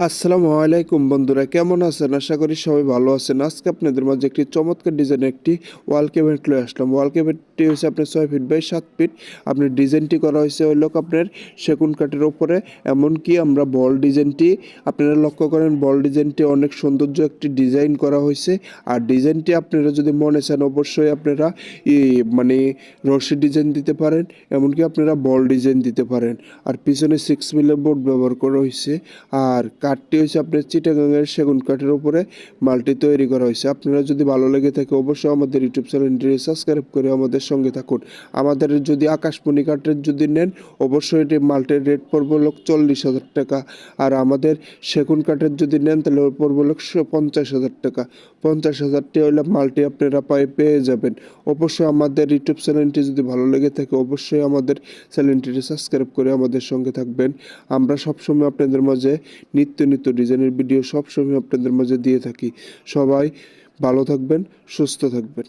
আসসালামু আলাইকুম বন্ধুরা, কেমন আছেন? আশা করি সবাই ভালো আছেন। আজকে আপনাদের মাঝে একটি চমৎকার ডিজাইনের একটি ওয়াল ক্যাবিনেট লয়ে আসলাম। ওয়াল ক্যাবিনেটটি হচ্ছে আপনার ছয় ফিট বাই সাত ফিট আপনার ডিজাইনটি করা হয়েছে হইল আপনার সেগুন কাঠের ওপরে এমনকি আমরা বল ডিজাইনটি আপনারা লক্ষ্য করেন বল ডিজাইনটি অনেক সৌন্দর্য একটি ডিজাইন করা হয়েছে আর ডিজাইনটি আপনারা যদি মনে চান, অবশ্যই আপনারা মানে রশি ডিজাইন দিতে পারেন, এমনকি আপনারা বল ডিজাইন দিতে পারেন। আর পিছনে সিক্স মিলের বোর্ড ব্যবহার করা হয়েছে আর কাঠটি হচ্ছে আপনার চিটাগাঙের সেগুন কাঠের উপরে মালটি তৈরি করা হয়েছে আপনারা যদি ভালো লেগে থাকে অবশ্যই আমাদের ইউটিউব চ্যানেলটি সাবস্ক্রাইব করে আমাদের সঙ্গে থাকুন। আমাদের যদি আকাশমণি কাঠের যদি নেন, অবশ্যই এটি মালটির রেট পড়বে লোক চল্লিশ হাজার টাকা। আর আমাদের সেগুন কাঠের যদি নেন, তাহলে পড়বে লোক পঞ্চাশ হাজার টাকা। পঞ্চাশ হাজারটি হলে মালটি আপনারা পায়ে পেয়ে যাবেন। অবশ্যই আমাদের ইউটিউব চ্যানেলটি যদি ভালো লেগে থাকে, অবশ্যই আমাদের চ্যানেলটিকে সাবস্ক্রাইব করে আমাদের সঙ্গে থাকবেন। আমরা সবসময় আপনাদের মাঝে নিত্য নিত্য ডিজাইনের ভিডিও সবসময় আপনাদের মাঝে দিয়ে থাকি। সবাই ভালো থাকবেন সুস্থ থাকবেন।